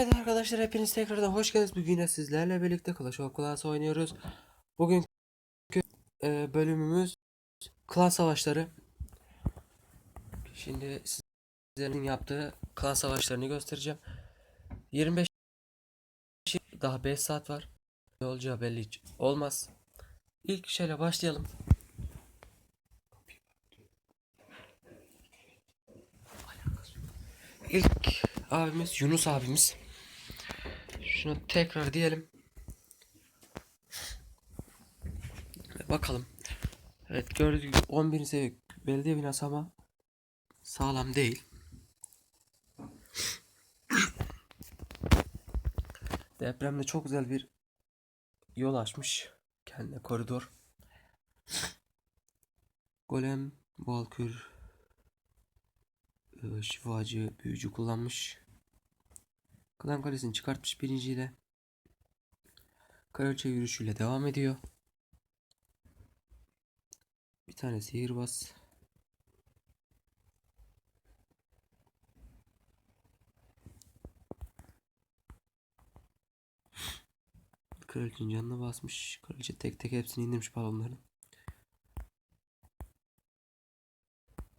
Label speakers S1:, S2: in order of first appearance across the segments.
S1: Evet arkadaşlar hepiniz tekrardan hoş geldiniz. Bugün yine sizlerle birlikte Clash of Clans oynuyoruz. Bugünkü e, bölümümüz klan savaşları. Şimdi sizlerin yaptığı klan savaşlarını göstereceğim. 25 daha 5 saat var. Ne olacağı belli hiç olmaz. İlk şeyle başlayalım. İlk abimiz Yunus abimiz. Şunu tekrar diyelim. Bakalım. Evet gördüğünüz gibi 11. seviye belediye binası ama sağlam değil. Depremde çok güzel bir yol açmış. Kendine koridor. Golem, Valkür, şifacı, büyücü kullanmış. Klan kalesini çıkartmış birinciyle. Kraliçe yürüyüşüyle devam ediyor. Bir tane sihirbaz. Kraliçenin canına basmış. Kraliçe tek tek hepsini indirmiş balonları.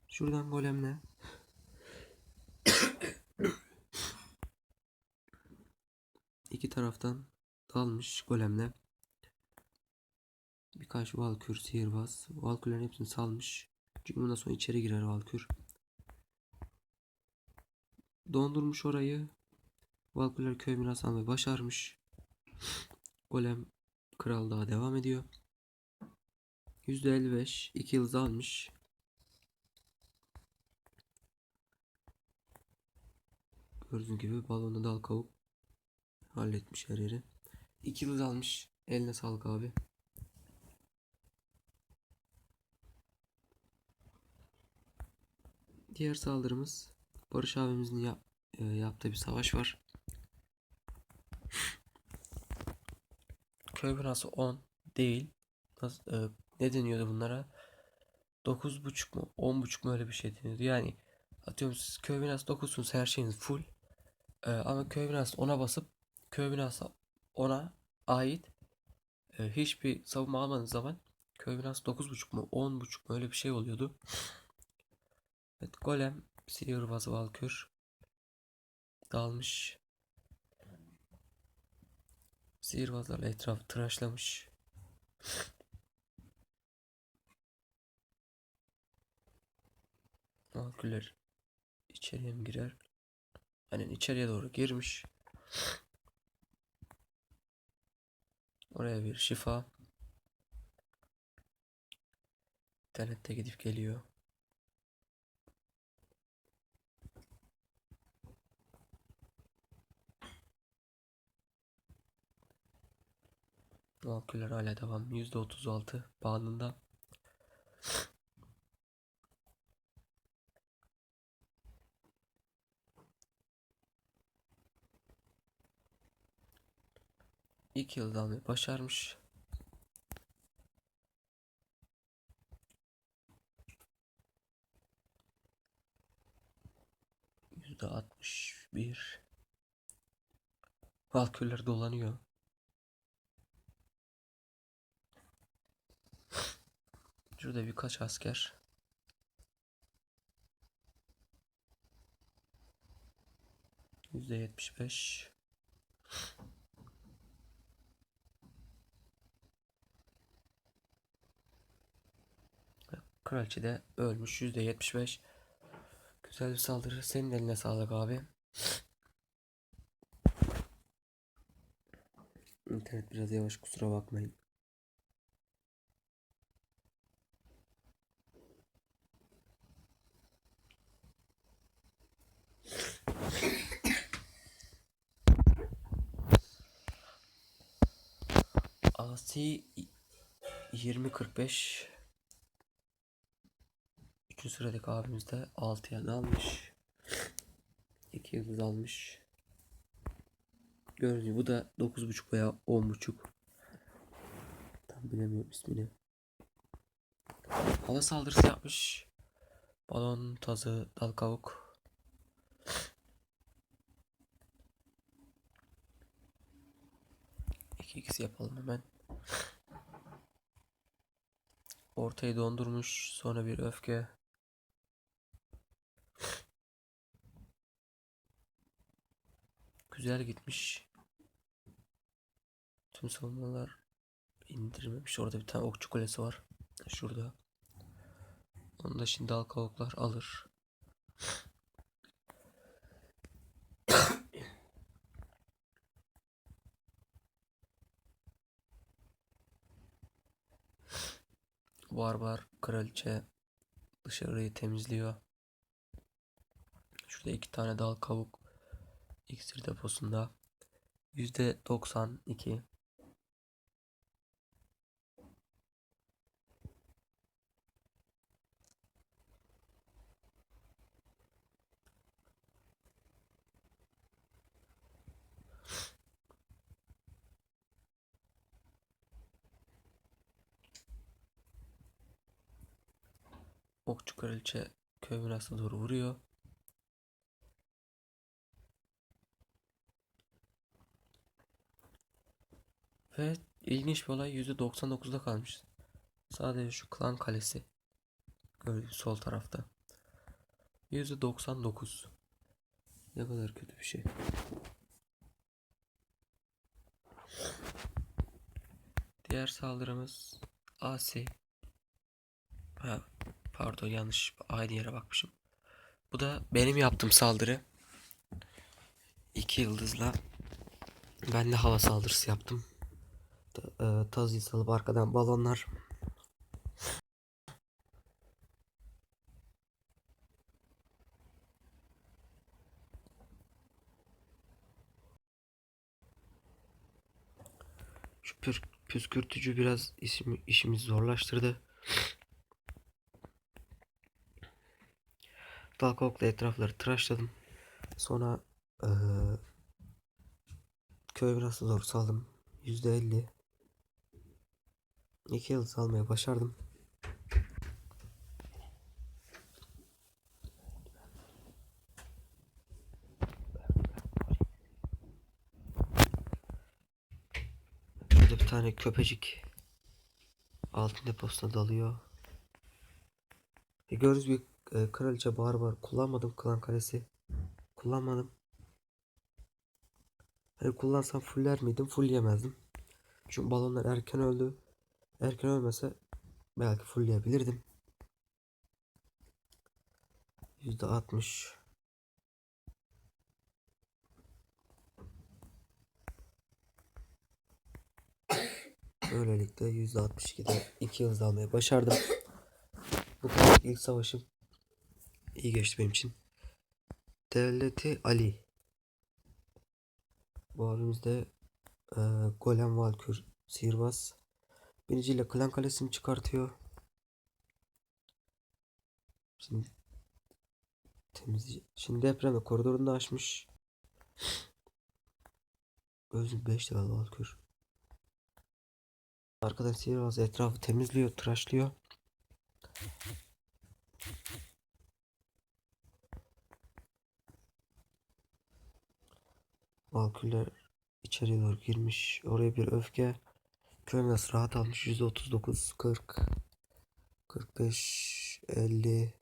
S1: Şuradan golemle. İki taraftan dalmış golemle. Birkaç valkür sihirbaz. Valkürlerin hepsini salmış. Çünkü bundan sonra içeri girer valkür. Dondurmuş orayı. Valkürler köy miras almayı başarmış. Golem kral daha devam ediyor. %55 2 yıldız almış. Gördüğünüz gibi balonda dal kavuk halletmiş her yeri. 2 yıldız almış. Eline sağlık abi. Diğer saldırımız Barış abimizin yap, e, yaptığı bir savaş var. Köy binası 10 değil. Nasıl, e, ne deniyordu bunlara? 9.5 mu 10.5 mu öyle bir şey deniyordu. Yani atıyorum siz köy binası 9'sunuz her şeyiniz full. E, ama köy binası 10'a basıp köy binası 10'a ait e, hiçbir savunma almadığınız zaman köy binası 9.5 mu 10.5 mu öyle bir şey oluyordu. Evet golem sihirbaz valkür dalmış. Sihirbazlarla etrafı tıraşlamış. Valkürler içeriye mi girer? Aynen içeriye doğru girmiş. Oraya bir şifa. İnternette gidip geliyor. Valkürler hala devam. %36 bandında. ilk yılda almayı başarmış. %61 Valkürler dolanıyor. Şurada birkaç asker. %75 Kraliçe de ölmüş. Yüzde yetmiş beş. Güzel bir saldırı. Senin eline sağlık abi. İnternet biraz yavaş kusura bakmayın. Asi 2045 Üçüncü sıradaki abimiz de 6'ya dalmış. 2 yıldız almış. Gördüğünüz bu da 9.5 veya 10.5. Tam bilemiyorum ismini. Hava saldırısı yapmış. Balon, tazı, dal kavuk. 2x yapalım hemen. Ortayı dondurmuş. Sonra bir öfke. Güzel gitmiş. Tüm savunmalar indirmemiş. Orada bir tane okçu kulesi var. Şurada. Onu da şimdi dal kavuklar alır. Barbar kraliçe dışarıyı temizliyor. Şurada iki tane dal kavuk iksir deposunda. %92 Okçu kraliçe köy binasına doğru vuruyor. Ve ilginç bir olay %99'da kalmış. Sadece şu klan kalesi gördüğünüz sol tarafta. %99. Ne kadar kötü bir şey. Diğer saldırımız Asi. Ha, pardon yanlış aynı yere bakmışım. Bu da benim yaptığım saldırı. İki yıldızla ben de hava saldırısı yaptım. Ta- e, Tazıyı salıp arkadan balonlar. Şu pür- püskürtücü biraz işimi, işimizi zorlaştırdı. Dalkokla etrafları tıraşladım. Sonra eee köy binası doğru saldım. %50. İki yıldız almayı başardım. Burada bir tane köpecik altın deposuna dalıyor. E gördüğünüz bir e, kraliçe barbar kullanmadım klan kalesi. Kullanmadım. Hani kullansam fuller miydim? Full yemezdim. Çünkü balonlar erken öldü. Erken ölmese belki fullleyebilirdim. %60 Böylelikle %62'de 2 yıldız almayı başardım. Bu kadar ilk savaşım iyi geçti benim için. Devleti Ali. Bu abimiz de e, Golem Valkür Sihirbaz. Biniciyle Klan Kalesi'ni çıkartıyor. Şimdi temiz şimdi depreme koridorunu da açmış. Özüm 5 level Valkür. Arkadan sihirbaz etrafı temizliyor, tıraşlıyor. Valkürler içeriye doğru girmiş. Oraya bir öfke. Nasıl rahat almış. %39, 40, 45, 50.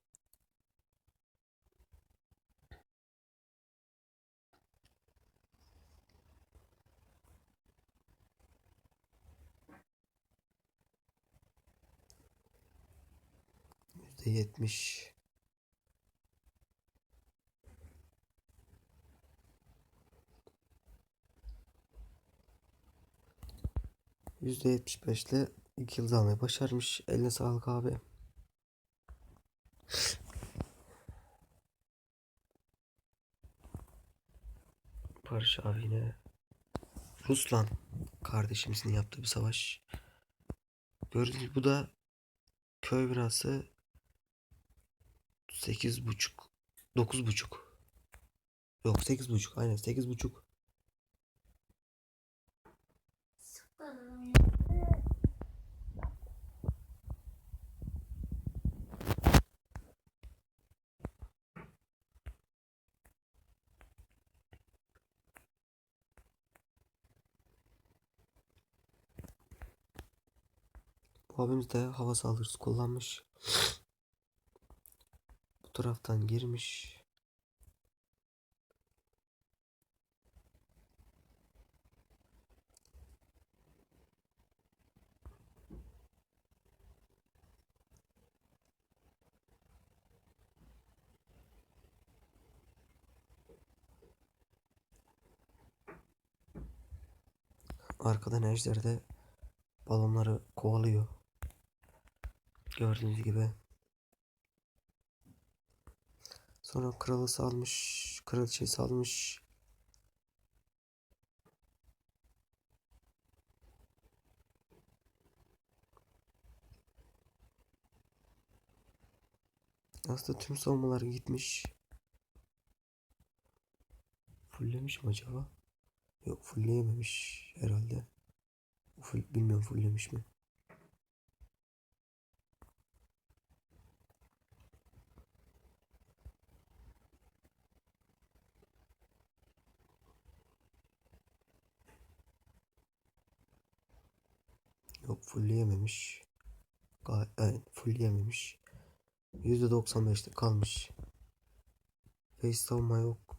S1: %70. %75 ile 2 yıldız almayı başarmış. Eline sağlık abi. Barış abi yine Ruslan kardeşimizin yaptığı bir savaş. Gördüğünüz gibi bu da köy binası 8 buçuk 9 buçuk Yok 8 buçuk aynen 8 buçuk abimiz de hava saldırısı kullanmış. Bu taraftan girmiş. Arkadan Ejder de balonları kovalıyor. Gördüğünüz gibi. Sonra kralı salmış. Kraliçeyi salmış. Aslında tüm savunmalar gitmiş. Fullemiş mi acaba? Yok fullleyememiş herhalde. Full, bilmiyorum fulllemiş mi? Yok fullleyememiş. Gay evet, fullleyememiş. %95'te kalmış. Face savunma yok.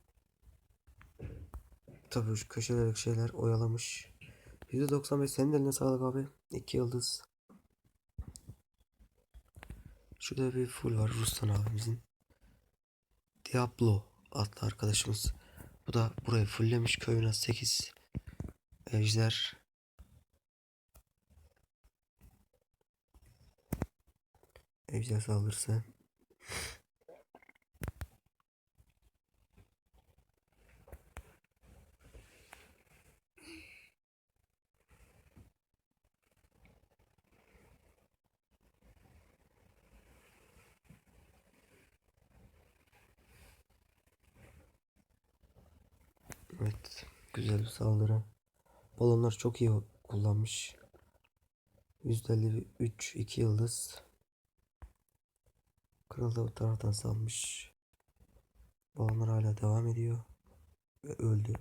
S1: Tabii şu köşelerdeki şeyler oyalamış. %95 senin eline sağlık abi. 2 yıldız. Şurada bir full var Ruslan abimizin. Diablo adlı arkadaşımız. Bu da burayı fulllemiş köyüne 8 ejder. Ejder saldırısı. Evet. Güzel bir saldırı. Balonlar çok iyi kullanmış. %53 2 yıldız. Kral da bu taraftan salmış. Balonlar hala devam ediyor. Ve öldü.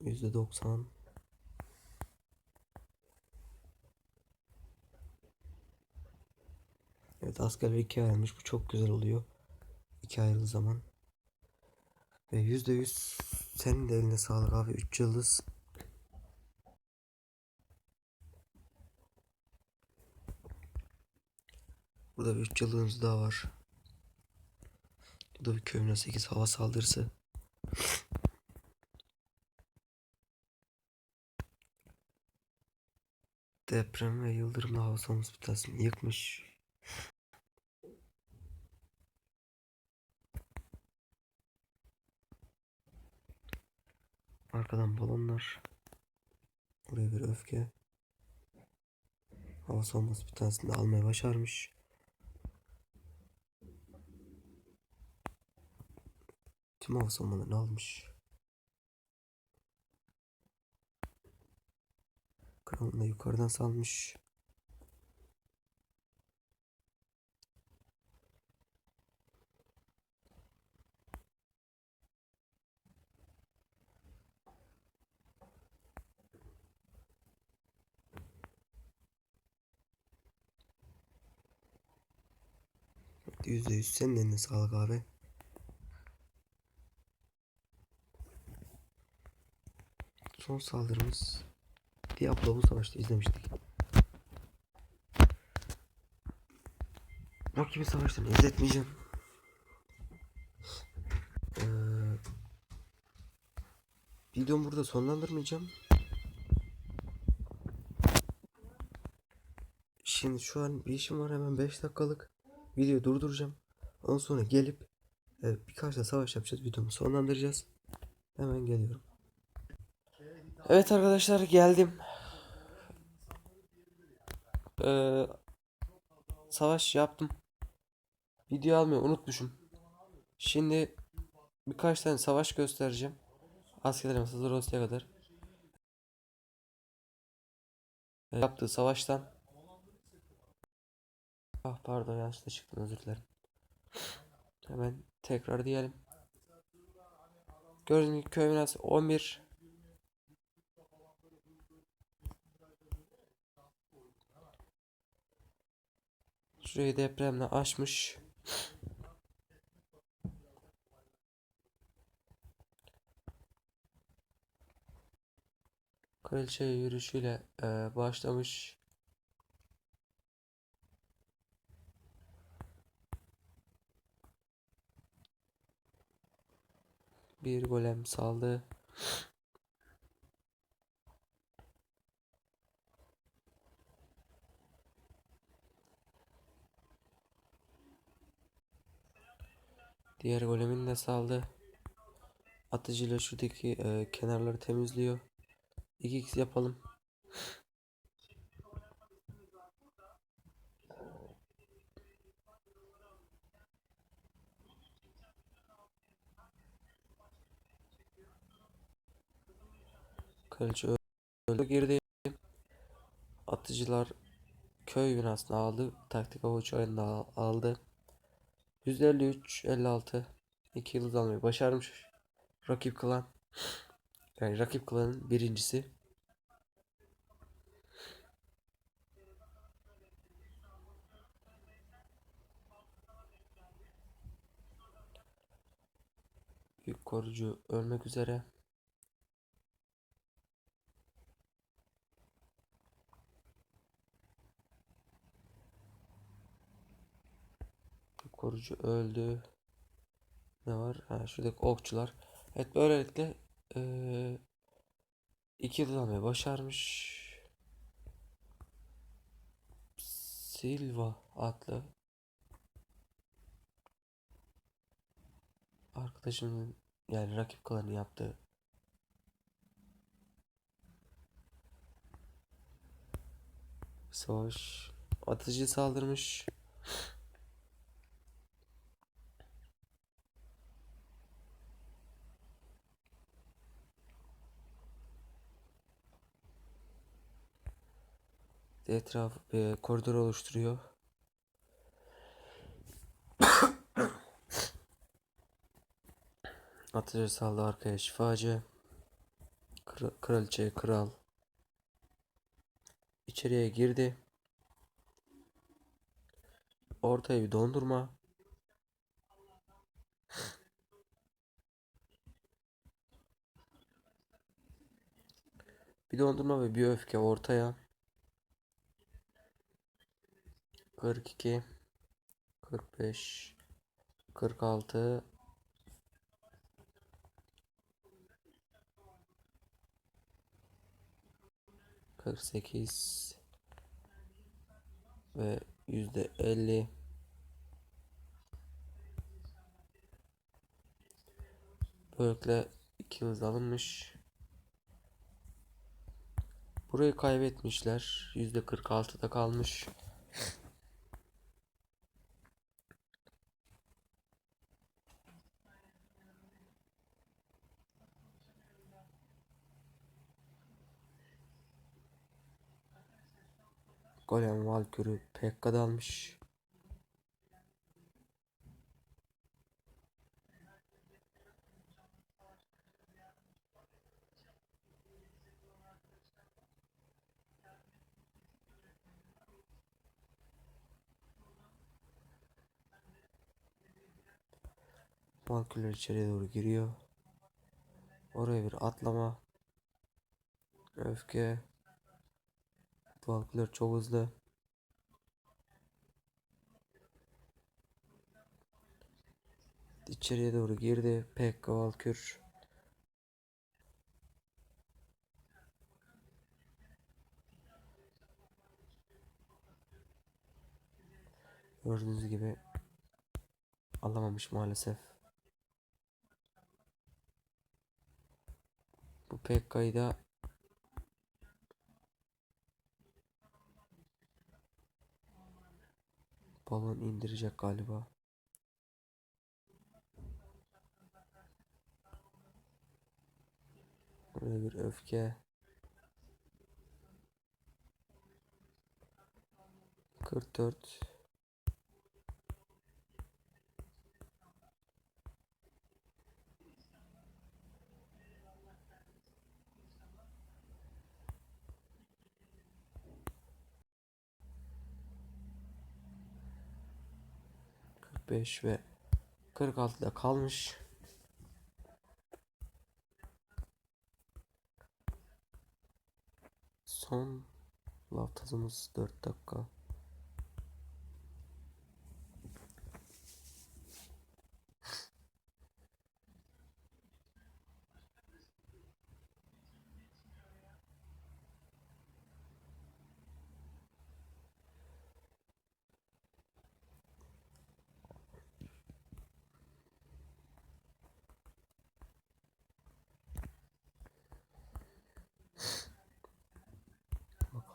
S1: %90 Evet askerler ikiye ayrılmış. Bu çok güzel oluyor. İki ayrılı zaman. Ve yüzde yüz senin de eline sağlık abi. Üç yıldız. Burada bir üç yıldızımız daha var. Bu da bir köyüne 8 hava saldırısı. Deprem ve yıldırımla hava savunma hospitalini yıkmış. Arkadan balonlar. Buraya bir öfke. Hava savunması bir tanesini de almaya başarmış. Tüm hava savunmalarını almış. Kralını da yukarıdan salmış. Yüzde yüz senin eline sağlık abi. Son saldırımız Diablo bu savaşta izlemiştik. Rakibi savaştan izletmeyeceğim. Ee, videomu burada sonlandırmayacağım. Şimdi şu an bir işim var hemen 5 dakikalık. Videoyu durduracağım. Ondan sonra gelip e, birkaç da savaş yapacağız. Videomu sonlandıracağız. Hemen geliyorum. Evet arkadaşlar geldim. Ee, savaş yaptım. Video almayı unutmuşum. Şimdi birkaç tane savaş göstereceğim. Askerlerimiz hazır olsaya kadar. Ee, yaptığı savaştan. Ah pardon yanlışlıkla çıktı özür dilerim. Hemen tekrar diyelim.
S2: Gördüğünüz gibi köy binası 11. Şurayı depremle aşmış. Kraliçe yürüyüşüyle e, başlamış. Bir golem saldı. Diğer golemin de saldı. Atıcıyla şuradaki e, kenarları temizliyor. 2x yapalım. Kraliçe öldü girdi. Atıcılar köy binasını aldı. Taktik oyunu da aldı. 153 56 2 yıldız almayı başarmış. Rakip klan yani rakip klanın birincisi. Büyük korucu ölmek üzere. Korucu öldü. Ne var? Ha, şuradaki okçular. Evet böylelikle eee iki yıldız başarmış. Silva adlı arkadaşımın yani rakip klanı yaptığı savaş atıcı saldırmış. Etraf bir koridor oluşturuyor. Atıcı saldı arkaya şifacı. Kra kraliçe kral. İçeriye girdi. Ortaya bir dondurma. Bir dondurma ve bir öfke ortaya. 42 45 46 48 ve yüzde 50 Böylelikle iki hız alınmış. Burayı kaybetmişler. Yüzde 46'da kalmış. Golem Valkür'ü Pekka dalmış. Valkürler içeriye doğru giriyor. Oraya bir atlama. Öfke. Valkürler çok hızlı. İçeriye doğru girdi. Pekka Valkür. Gördüğünüz gibi alamamış maalesef. Bu Pekka'yı da balon indirecek galiba. Buraya bir öfke. 44 45 ve 46'da kalmış. Son laftazımız 4 dakika.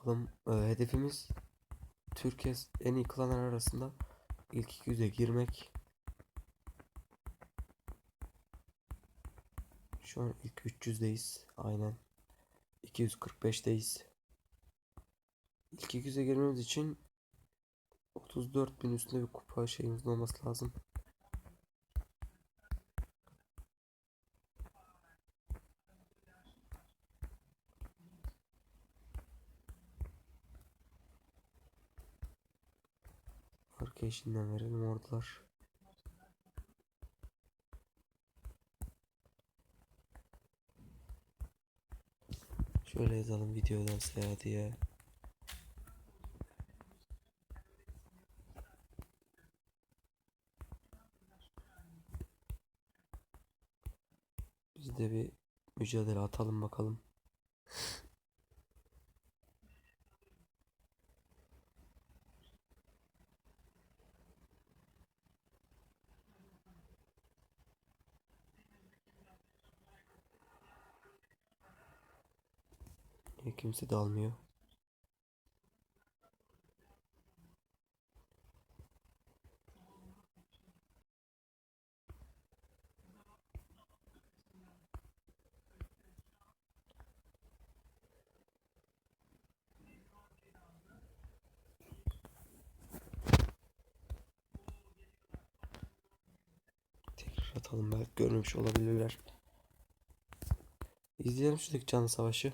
S2: Bakalım e, hedefimiz Türkiye en iyi klanlar arasında ilk 200'e girmek. Şu an ilk 300'deyiz. Aynen. 245'teyiz. İlk 200'e girmemiz için 34 bin üstünde bir kupa şeyimizin olması lazım. İşinden verelim ordular. Şöyle yazalım videodan seyahat diye. Biz de bir mücadele atalım bakalım. Niye kimse dalmıyor? Atalım belki görmemiş olabilirler. İzleyelim şuradaki canlı savaşı.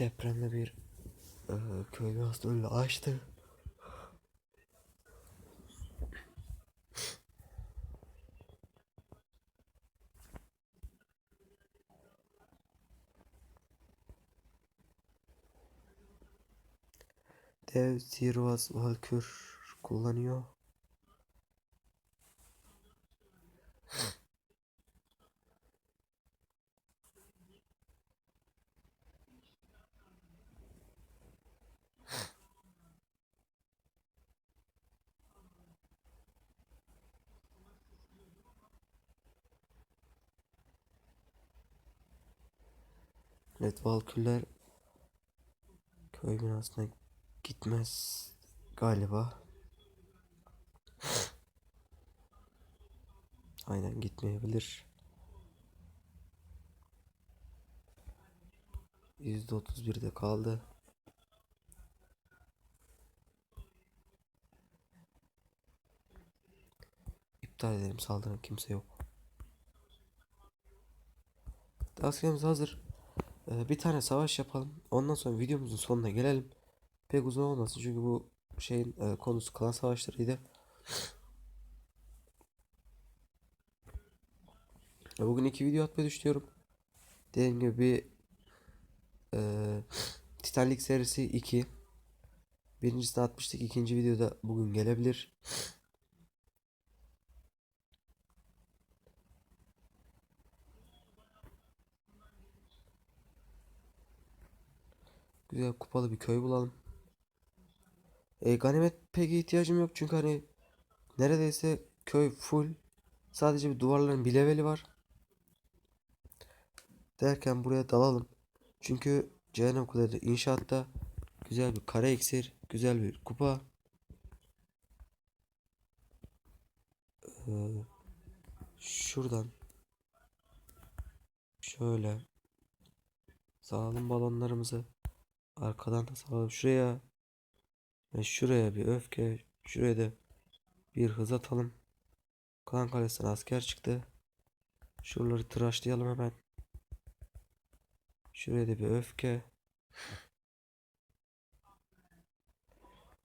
S2: Depremde bir e, köy biraz öyle açtı. Dev Sihirbaz Valkür kullanıyor. Evet Valkürler köy binasına gitmez galiba. Aynen gitmeyebilir. %31'de kaldı. İptal edelim saldıran kimse yok. Askerimiz hazır. Ee, bir tane savaş yapalım. Ondan sonra videomuzun sonuna gelelim. Pek uzun olmasın çünkü bu şeyin e, konusu klan savaşlarıydı. Ya Bugün iki video atmayı düşünüyorum. Dediğim gibi bir e, Titanic serisi 2. Birincisini atmıştık. ikinci videoda bugün gelebilir. Güzel kupalı bir köy bulalım. E, ganimet pek ihtiyacım yok çünkü hani neredeyse köy full. Sadece bir duvarların bir leveli var. Derken buraya dalalım. Çünkü Cehennem Kuleleri inşaatta güzel bir kare iksir, güzel bir kupa. Ee, şuradan şöyle
S1: Salalım balonlarımızı. Arkadan da salalım şuraya. Ve şuraya bir öfke. Şuraya da bir hız atalım. Klan Kalesi'ne asker çıktı. Şuraları tıraşlayalım hemen. Şuraya da bir öfke.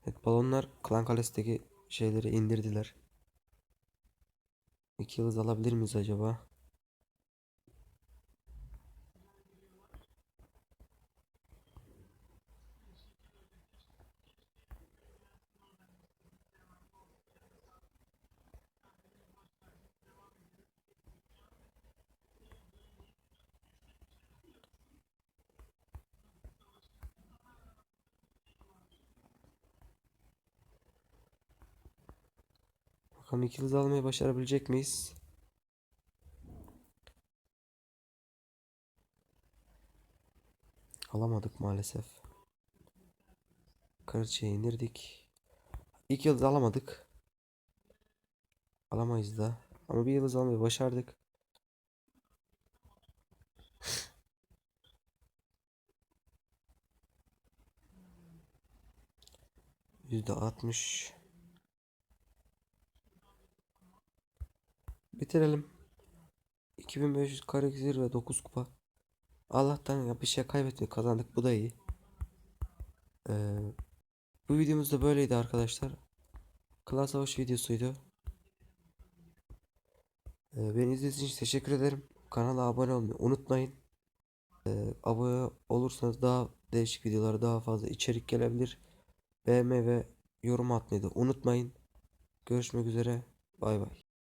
S1: Evet balonlar Klan Kalesi'ndeki şeyleri indirdiler. İki yıldız alabilir miyiz acaba? 12 yıldız almayı başarabilecek miyiz? Alamadık maalesef. Kraliçeye inirdik. İki yıldız alamadık. Alamayız da. Ama bir yıldız almayı başardık. %60 Bitirelim. 2500 karakter ve 9 kupa. Allah'tan ya bir şey kaybetmedik kazandık bu da iyi. Ee, bu videomuz da böyleydi arkadaşlar. Klan Savaşı videosuydu. Ee, beni izlediğiniz için teşekkür ederim. Kanala abone olmayı unutmayın. Ee, abone olursanız daha değişik videolar daha fazla içerik gelebilir. Beğenmeyi ve yorum atmayı da unutmayın. Görüşmek üzere. Bay bay.